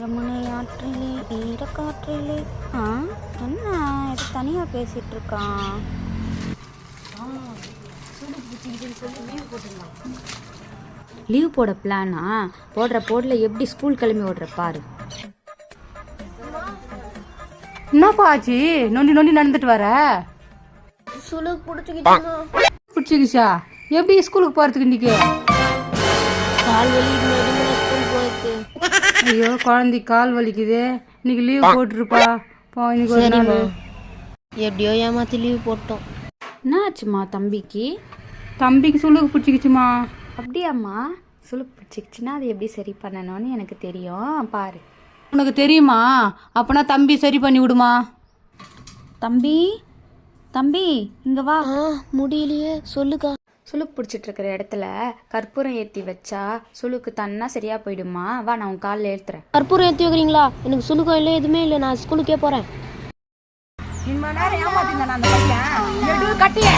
யமுனை ஆற்றிலே ஈரக்காற்றிலே. ஆ என்ன? இது தனியாக பேசிட்டு இருக்கான் லீவ் போட பிளானா? போடுற போடல எப்படி ஸ்கூல் கிளம்பி ஓடுற பாரு. என்னப்பா ஆச்சு? நொண்டி நொண்டி நடந்துட்டு வர? சுளுக்கு பிடிச்சிக்கிச்சா? எப்படி ஸ்கூலுக்கு போறதுக்கு இன்னைக்கு? கால் வலி ஸ்கூல் ஐயோ குழந்தைக்கு கால் வலிக்குது. இன்னைக்கு லீவ் போட்டுருப்பா. போ இன்னைக்கு ஒரு நாள். எப்படியோ ஏமாத்தி லீவ் போட்டோம். என்ன ஆச்சுமா தம்பிக்கு? தம்பிக்கு சுளுக்கு பிடிச்சிக்கிச்சுமா அப்படியாம்மா. சுளுக்கு பிடிச்சிக்கிச்சுன்னா அது எப்படி சரி பண்ணணும்னு எனக்கு தெரியும். பாரு. உனக்கு தெரியுமா? அப்பனா தம்பி சரி பண்ணி விடுமா? தம்பி? தம்பி இங்க வா. முடியலையே. சொல்லுக்கா. சுளுக்கு பிடிச்சிட்டு இருக்கிற இடத்துல கற்பூரம் ஏற்றி வச்சா சுளுக்கு தன்னா சரியா போயிடுமா? வா நான் உன் காலில் ஏற்றுறேன் கற்பூரம் ஏற்றி வைக்கிறீங்களா? எனக்கு சுளுக்கம் இல்லை எதுவுமே இல்லை. நான் ஸ்கூலுக்கே போகிறேன் கட்டியே.